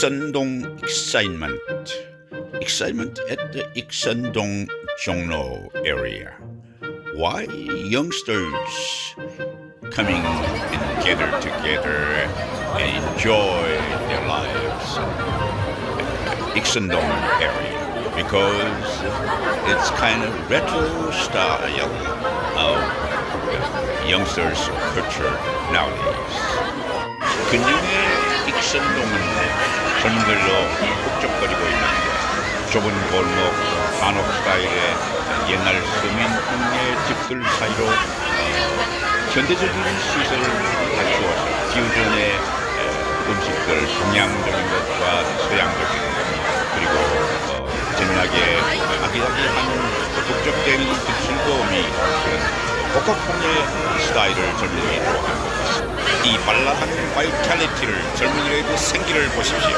익선동 excitement. Excitement at the 익선동 종로 area. Why youngsters coming and gather together and enjoy their lives at 익선동 area? Because it's kind of retro style of youngsters culture nowadays. 근영의 익선동은 젊은들로 북적거리고 있는데 좁은 골목 한옥 스타일의 옛날 서민풍의 집들 사이로 어, 현대적인 시설을 갖추어서 기우전의 에, 음식들 동양적인 것과 서양적인 것 그리고 어, 재미나게 아기자기한 그 북적대는 그 즐거움이 그런 복합풍의 스타일을 젊은이들이 좋아하는 것 같습니다. 이 발랄한 바이탈리티를 젊은이들의 생기를 보십시오.